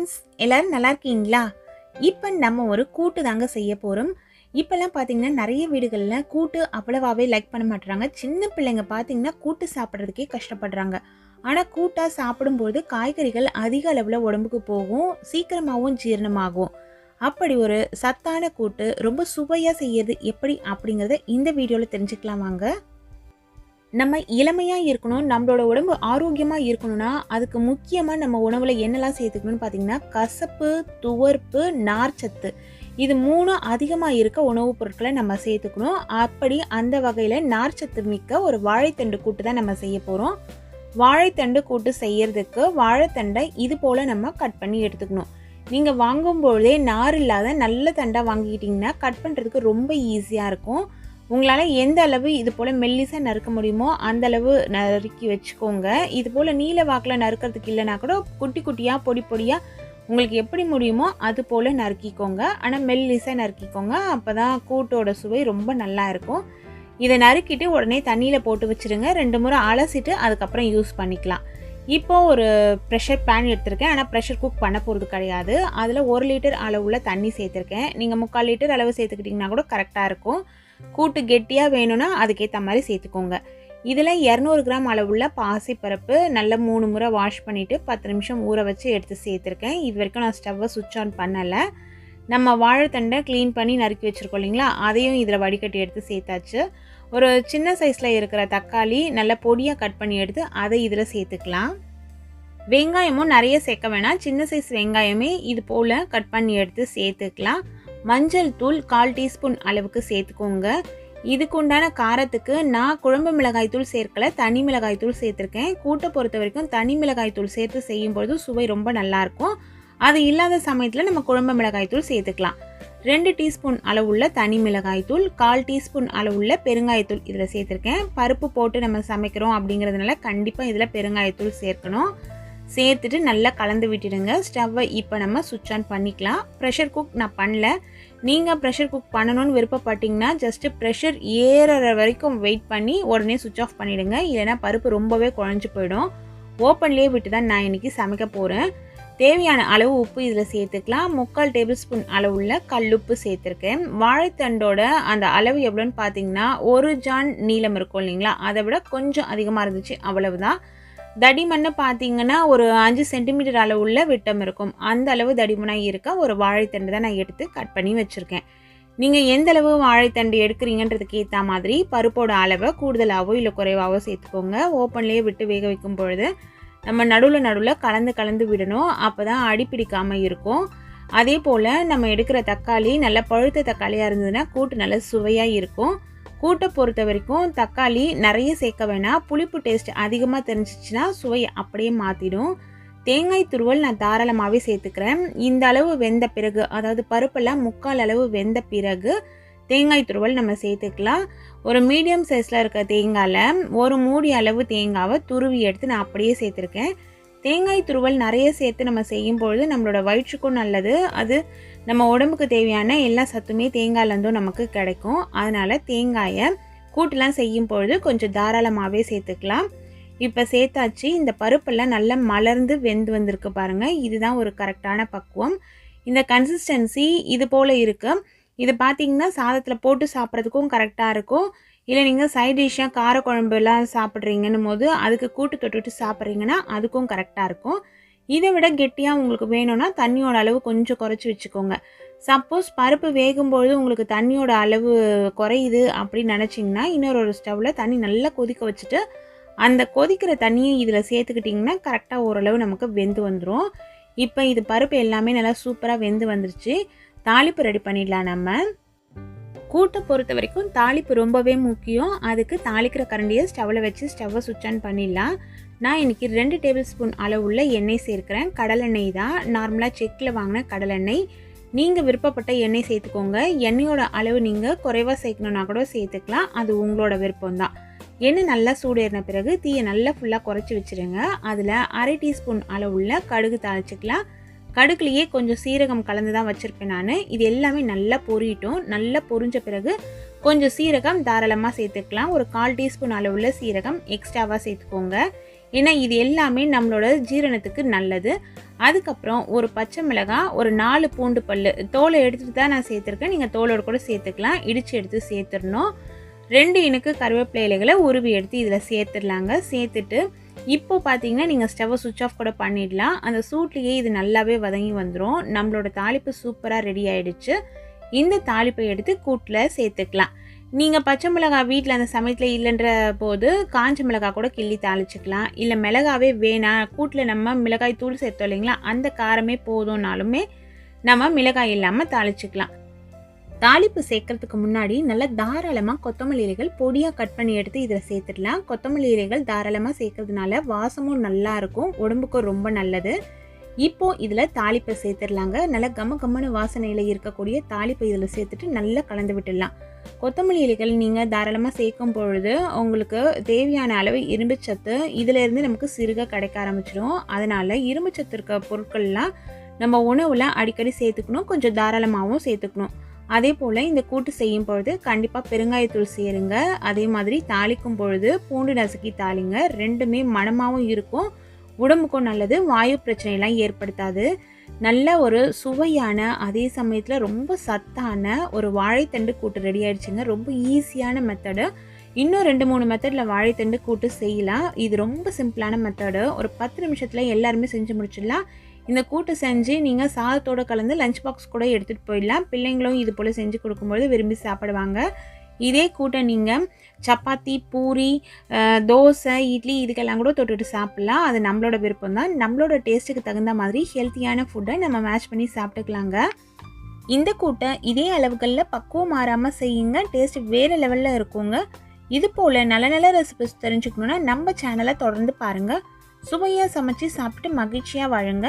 Friends எல்லோரும் நல்லா இருக்கீங்களா? இப்போ நம்ம ஒரு கூட்டு தாங்க செய்ய போகிறோம் இப்போல்லாம் பார்த்தீங்கன்னா நிறைய வீடுகளில் கூட்டு அவ்வளவாகவே லைக் பண்ண மாட்டுறாங்க சின்ன பிள்ளைங்க பார்த்தீங்கன்னா கூட்டு சாப்பிட்றதுக்கே கஷ்டப்படுறாங்க. ஆனால் கூட்டாக சாப்பிடும்போது காய்கறிகள் அதிக அளவில் உடம்புக்கு போகும் சீக்கிரமாகவும் ஜீரணமாகும். அப்படி ஒரு சத்தான கூட்டு ரொம்ப சுவையாக செய்யறது எப்படி அப்படிங்கிறத இந்த வீடியோவில் தெரிஞ்சுக்கலாம் வாங்க. நம்ம இளமையாக இருக்கணும் நம்மளோட உடம்பு ஆரோக்கியமாக இருக்கணும்னா அதுக்கு முக்கியமாக நம்ம உணவில் என்னெல்லாம் சேர்த்துக்கணும்னு பார்த்தீங்கன்னா கசப்பு துவர்ப்பு நார்ச்சத்து. இது மூணும் அதிகமாக இருக்க உணவுப் பொருட்களை நம்ம சேர்த்துக்கணும். அப்படி அந்த வகையில் நார்ச்சத்து மிக்க ஒரு வாழைத்தண்டு கூட்டு தான் நம்ம செய்ய போகிறோம் வாழைத்தண்டு கூட்டு செய்யறதுக்கு வாழைத்தண்டை இது போல் நம்ம கட் பண்ணி எடுத்துக்கணும். நீங்கள் வாங்கும்பொழுதே நார் இல்லாத நல்ல தண்டாக வாங்கிக்கிட்டிங்கன்னா கட் பண்ணுறதுக்கு ரொம்ப ஈஸியாக இருக்கும். உங்களால் எந்த அளவு இது போல் மெல்லிசாக நறுக்க முடியுமோ அந்த அளவு நறுக்கி வச்சுக்கோங்க. இது போல் நீல வாக்கில் நறுக்கிறதுக்கு இல்லைனா கூட குட்டி குட்டியாக பொடி பொடியாக உங்களுக்கு எப்படி முடியுமோ அது போல் நறுக்கிக்கோங்க. ஆனால் மெல்லிசாக நறுக்கிக்கோங்க. அப்போ தான் கூட்டோட சுவை ரொம்ப நல்லா இருக்கும். இதை நறுக்கிட்டு உடனே தண்ணியில் போட்டு வச்சுருங்க. ரெண்டு முறை அலசிட்டு அதுக்கப்புறம் யூஸ் பண்ணிக்கலாம். இப்போ ஒரு ப்ரெஷர் பேன் எடுத்திருக்கேன். ஆனால் ப்ரெஷர் குக் பண்ண போகிறது கிடையாது. அதில் ஒரு லிட்டர் அளவுள்ள தண்ணி சேர்த்துருக்கேன். நீங்கள் முக்கால் லிட்டர் அளவு சேர்த்துக்கிட்டிங்கன்னா கூட கரெக்டாக இருக்கும். கூட்டு கெட்டியாக வேணும்னா அதுக்கேற்ற மாதிரி சேர்த்துக்கோங்க. இதில் இரநூறு கிராம் அளவுள்ள பாசிப்பருப்பு நல்ல மூணு முறை வாஷ் பண்ணிவிட்டு பத்து நிமிஷம் ஊற வச்சு எடுத்து சேர்த்துருக்கேன். இது வரைக்கும் நான் ஸ்டவ்வை சுவிட்ச் ஆன் பண்ணலை. நம்ம வாழைத்தண்டை க்ளீன் பண்ணி நறுக்கி வச்சுருக்கோம் இல்லைங்களா? அதையும் இதில் வடிகட்டி எடுத்து சேர்த்தாச்சு. ஒரு சின்ன சைஸில் இருக்கிற தக்காளி நல்ல பொடியாக கட் பண்ணி எடுத்து அதை இதில் சேர்த்துக்கலாம். வெங்காயமும் நிறைய சேர்க்க வேணாம். சின்ன சைஸ் வெங்காயமே இது போல் கட் பண்ணி எடுத்து சேர்த்துக்கலாம். மஞ்சள் தூள் கால் டீஸ்பூன் அளவுக்கு சேர்த்துக்கோங்க. இதுக்கு உண்டான காரத்துக்கு நான் குழம்பு மிளகாய் தூள் சேர்க்கல தனி மிளகாய் தூள் சேர்த்துருக்கேன். கூட்டை பொறுத்த வரைக்கும் தனி மிளகாய் தூள் சேர்த்து செய்யும்பொழுது சுவை ரொம்ப நல்லாயிருக்கும். அது இல்லாத சமயத்தில் நம்ம குழம்பு மிளகாய் தூள் சேர்த்துக்கலாம். ரெண்டு டீஸ்பூன் அளவுள்ள தனி மிளகாய் தூள் கால் டீஸ்பூன் அளவுள்ள பெருங்காயத்தூள் இதில் சேர்த்துருக்கேன். பருப்பு போட்டு நம்ம சமைக்கிறோம் அப்படிங்கிறதுனால கண்டிப்பாக இதில் பெருங்காயத்தூள் சேர்க்கணும். சேர்த்துட்டு நல்லா கலந்து விட்டுடுங்க. ஸ்டவ்வை இப்போ நம்ம சுவிட்ச் ஆன் பண்ணிக்கலாம். ப்ரெஷர் குக் நான் பண்ணல. நீங்கள் ப்ரெஷர் குக் பண்ணணும்னு விருப்பப்பட்டீங்கன்னா ஜஸ்ட்டு ப்ரெஷர் ஏறுற வரைக்கும் வெயிட் பண்ணி உடனே சுவிட்ச் ஆஃப் பண்ணிவிடுங்க இல்லைனா பருப்பு ரொம்பவே குழஞ்சி போயிடும். ஓப்பன்லேயே விட்டு தான் நான் இன்றைக்கி சமைக்க போகிறேன் தேவையான அளவு உப்பு இதில் சேர்த்துக்கலாம். முக்கால் டேபிள் ஸ்பூன் அளவுள்ள கல்லுப்பு சேர்த்துருக்கேன். வாழைத்தண்டோட அந்த அளவு எவ்வளோன்னு பார்த்தீங்கன்னா ஒரு ஜான் நீளம் இருக்கும் இல்லைங்களா? அதை விட கொஞ்சம் அதிகமாக இருந்துச்சு அவ்வளவுதான். தடிமண்ணை பார்த்தீங்கன்னா ஒரு அஞ்சு சென்டிமீட்டர் அளவுள்ள விட்டம் இருக்கும். அந்த அளவு தடிமனாக இருக்க ஒரு வாழைத்தண்டு தான் நான் எடுத்து கட் பண்ணி வச்சுருக்கேன். நீங்கள் எந்த அளவு வாழைத்தண்டு எடுக்கிறீங்கன்றதுக்கு ஏற்ற மாதிரி பருப்போட அளவை கூடுதலாகவோ இல்லை குறைவாகவோ சேர்த்துக்கோங்க. ஓப்பன்லேயே விட்டு வேக வைக்கும் பொழுது நம்ம நடுவில் நடுவில் கலந்து கலந்து விடணும். அப்போ தான் அடிப்பிடிக்காமல் இருக்கும். அதே போல் நம்ம எடுக்கிற தக்காளி நல்லா பழுத்த தக்காளியாக இருந்ததுன்னா கூட்டு நல்லா சுவையாக இருக்கும். கூட்டை பொறுத்த வரைக்கும் தக்காளி நிறைய சேர்க்க வேணாம். புளிப்பு டேஸ்ட் அதிகமாக தெரிஞ்சிச்சுன்னா சுவையை அப்படியே மாற்றிடும் தேங்காய் துருவல் நான் தாராளமாகவே சேர்த்துக்கிறேன். இந்த அளவு வெந்த பிறகு அதாவது பருப்பெல்லாம் முக்கால் அளவு வெந்த பிறகு தேங்காய் துருவல் நம்ம சேர்த்துக்கலாம். ஒரு மீடியம் சைஸில் இருக்க தேங்காயில் ஒரு மூடி அளவு தேங்காவை துருவி எடுத்து நான் அப்படியே சேர்த்துருக்கேன். தேங்காய் துருவல் நிறைய சேர்த்து நம்ம செய்யும் பொழுது நம்மளோட வயிற்றுக்கும் நல்லது. அது நம்ம உடம்புக்கு தேவையான எல்லா சத்துமே தேங்காயிலேருந்தும் நமக்கு கிடைக்கும். அதனால் தேங்காயை கூட்டெலாம் செய்யும் பொழுது கொஞ்சம் தாராளமாகவே சேர்த்துக்கலாம். இப்போ சேர்த்தாச்சு. இந்த பருப்பெல்லாம் நல்லா மலர்ந்து வெந்து வந்திருக்கு பாருங்கள் இதுதான் ஒரு கரெக்டான பக்குவம். இந்த கன்சிஸ்டன்சி இது போல் இருக்குது இது பார்த்தீங்கன்னா சாதத்தில் போட்டு சாப்பிட்றதுக்கும் கரெக்டாக இருக்கும். இல்லை நீங்கள் சைட் டிஷ்ஷாக காரக்குழம்புலாம் சாப்பிட்றீங்கன்னும் போது அதுக்கு கூட்டு தொட்டுட்டு சாப்பிட்றீங்கன்னா அதுக்கும் கரெக்டாக இருக்கும். இதை விட கெட்டியாக உங்களுக்கு வேணும்னா தண்ணியோட அளவு கொஞ்சம் குறைச்சி வச்சுக்கோங்க. சப்போஸ் பருப்பு வேகும்பொழுது உங்களுக்கு தண்ணியோட அளவு குறையுது அப்படின்னு நினச்சிங்கன்னா இன்னொரு ஒரு ஸ்டவ்வில் தண்ணி நல்லா கொதிக்க வச்சுட்டு அந்த கொதிக்கிற தண்ணியை இதில் சேர்த்துக்கிட்டிங்கன்னா கரெக்டாக ஓரளவு நமக்கு வெந்து வந்துடும் இப்போ இது பருப்பு எல்லாமே நல்லா சூப்பராக வெந்து வந்துருச்சு. தாளிப்பு ரெடி பண்ணிடலாம் நம்ம. கூட்டை பொறுத்த வரைக்கும் தாளிப்பு ரொம்பவே முக்கியம். அதுக்கு தாளிக்கிற கரண்டியை ஸ்டவ்வில் வச்சு ஸ்டவ்வை சுவிட்ச் ஆன் பண்ணிடலாம். நான் இன்றைக்கி ரெண்டு டேபிள் ஸ்பூன் அளவுள்ள எண்ணெய் சேர்க்குறேன். கடலெண்ணெய் தான். நார்மலாக செக்கில் வாங்கின கடலெண்ணெய் நீங்கள் விருப்பப்பட்ட எண்ணெய் சேர்த்துக்கோங்க. எண்ணெயோட அளவு நீங்கள் குறைவாக சேர்க்கணுன்னா கூட சேர்த்துக்கலாம். அது உங்களோட விருப்பம் தான். எண்ணெய் நல்லா சூடேறின பிறகு தீயை நல்லா ஃபுல்லாக குறைச்சி வச்சுருங்க. அதில் அரை டீஸ்பூன் அளவுள்ள கடுகு தாளிச்சிக்கலாம். கடுக்குலேயே கொஞ்சம் சீரகம் கலந்து தான் வச்சுருப்பேன் நான். இது எல்லாமே நல்லா பொரியட்டும் நல்லா பொரிஞ்ச பிறகு கொஞ்சம் சீரகம் தாராளமாக சேர்த்துக்கலாம். ஒரு கால் டீஸ்பூன் அளவுள்ள சீரகம் எக்ஸ்ட்ராவாக சேர்த்துக்கோங்க. ஏன்னா இது எல்லாமே நம்மளோட ஜீரணத்துக்கு நல்லது. அதுக்கப்புறம் ஒரு பச்சை மிளகாய் ஒரு நாலு பூண்டு பல் தோலை எடுத்துகிட்டு தான் நான் சேர்த்துருக்கேன். நீங்கள் தோலோடு கூட சேர்த்துக்கலாம். இடித்து எடுத்து சேர்த்துடணும். ரெண்டு இனுக்கு கருவேப்பிலை இலைகளை உருவி எடுத்து இதில் சேர்த்துடலாங்க. சேர்த்துட்டு இப்போ பார்த்தீங்கன்னா நீங்கள் ஸ்டவ்வை சுவிட்ச் ஆஃப் கூட பண்ணிடலாம். அந்த சூட்லேயே இது நல்லாவே வதங்கி வந்துடும் நம்மளோட தாளிப்பு சூப்பராக ரெடி ஆகிடுச்சு இந்த தாளிப்பை எடுத்து கூட்டில் சேர்த்துக்கலாம். நீங்கள் பச்சை மிளகாய் வீட்டில் அந்த சமயத்தில் இல்லைன்ற போது காஞ்ச மிளகாய் கூட கிள்ளி தாளிச்சுக்கலாம். இல்லை மிளகாவே வேணாம் கூட்டில் நம்ம மிளகாய் தூள் சேர்த்தோம் இல்லைங்களா? அந்த காரமே போதும்னாலுமே நம்ம மிளகாய் இல்லாமல் தாளிச்சுக்கலாம். தாளிப்பு சேர்க்கறதுக்கு முன்னாடி நல்லா தாராளமாக கொத்தமல்லி இலைகள் பொடியாக கட் பண்ணி எடுத்து இதில் சேர்த்துடலாம். கொத்தமல்லி இலைகள் தாராளமாக சேர்க்கறதுனால வாசமும் நல்லா இருக்கும் உடம்புக்கும் ரொம்ப நல்லது. இப்போ இதில் தாளிப்பை சேர்த்துடலாங்க. நல்லா கம கம்மனு வாசனையில் இருக்கக்கூடிய தாளிப்பை இதில் சேர்த்துட்டு நல்லா கலந்து விட்டுடலாம். கொத்தமல்லி இலைகள் நீங்கள் தாராளமாக சேர்க்கும் பொழுது உங்களுக்கு தேவையான அளவு இரும்புச்சத்து இதிலேருந்து நமக்கு சிறுக கிடைக்க ஆரம்பிச்சிடும் அதனால் இரும்புச்சத்து இருக்க பொருட்கள்லாம் நம்ம உணவில் அடிக்கடி சேர்த்துக்கணும் கொஞ்சம் தாராளமாகவும் சேர்த்துக்கணும். அதே போல் இந்த கூட்டு செய்யும் பொழுது கண்டிப்பாக பெருங்காயத்தூள் சேருங்க. அதே மாதிரி தாளிக்கும் பொழுது பூண்டு நசுக்கி தாளிங்க. ரெண்டுமே மனமாகவும் இருக்கும். உடம்புக்கும் நல்லது. வாயு பிரச்சனைலாம் ஏற்படுத்தாது. நல்ல ஒரு சுவையான அதே சமயத்தில் ரொம்ப சத்தான ஒரு வாழைத்தண்டு கூட்டு ரெடி ஆயிடுச்சுங்க. ரொம்ப ஈஸியான மெத்தடு இன்னும் ரெண்டு மூணு மெத்தடில் வாழைத்தண்டு கூட்டு செய்யலாம். இது ரொம்ப சிம்பிளான மெத்தடு ஒரு பத்து நிமிஷத்தில் எல்லாருமே செஞ்சு முடிச்சிடலாம். இந்த கூட்டு செஞ்சு நீங்கள் சாதத்தோடு கலந்து லஞ்ச் பாக்ஸ் கூட எடுத்துகிட்டு போயிடலாம். பிள்ளைங்களும் இது போல் செஞ்சு கொடுக்கும்போது விரும்பி சாப்பிடுவாங்க. இதே கூட்டை நீங்கள் சப்பாத்தி பூரி தோசை இட்லி இதுக்கெல்லாம் கூட தொட்டுட்டு சாப்பிட்லாம். அது நம்மளோட விருப்பம் தான். நம்மளோட டேஸ்ட்டுக்கு தகுந்த மாதிரி ஹெல்த்தியான ஃபுட்டை நம்ம மேட்ச் பண்ணி சாப்பிட்டுக்கலாங்க. இந்த கூட்டை இதே அளவுகளில் பக்குவம் மாறாமல் செய்யுங்க. டேஸ்ட் வேறு லெவலில் இருக்குங்க. இது போல் நல்ல நல்ல ரெசிபிஸ் தெரிஞ்சுக்கணுன்னா நம்ம சேனலை தொடர்ந்து பாருங்கள் சுவையாக சமைச்சு சாப்பிட்டு மகிழ்ச்சியாக வாழுங்க.